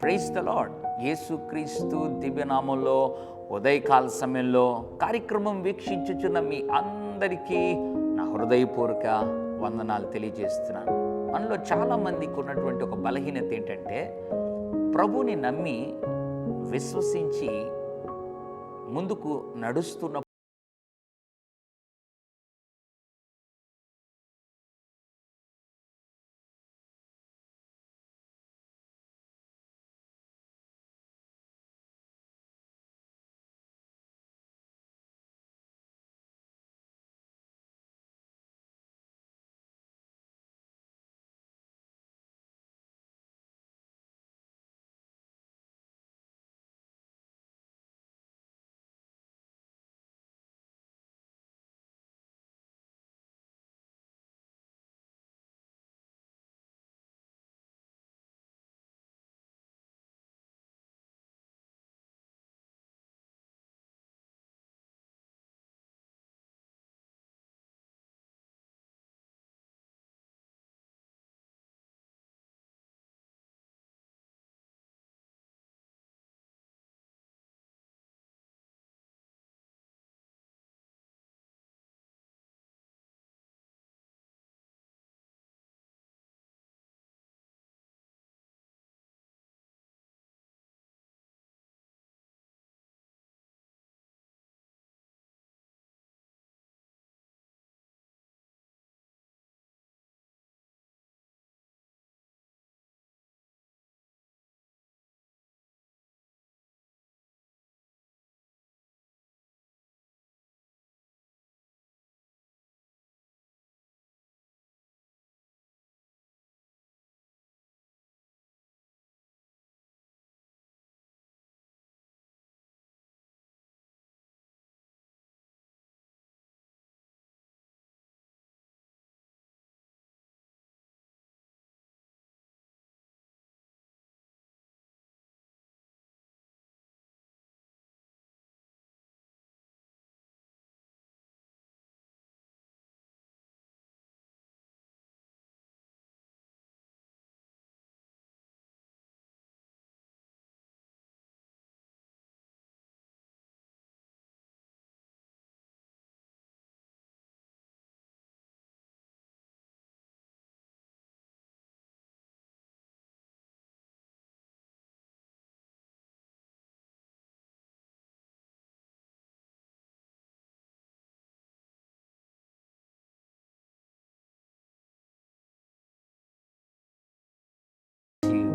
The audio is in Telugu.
ప్రైజ్ ద లాడ్ యేసుక్రీస్తు దివ్యనామంలో ఉదయకాల సమయంలో కార్యక్రమం వీక్షించుచున్న మీ అందరికీ నా హృదయపూర్వక వందనాలు తెలియజేస్తున్నాను. మనలో చాలామందికి ఉన్నటువంటి ఒక బలహీనత ఏంటంటే ప్రభుని నమ్మి విశ్వసించి ముందుకు నడుస్తున్న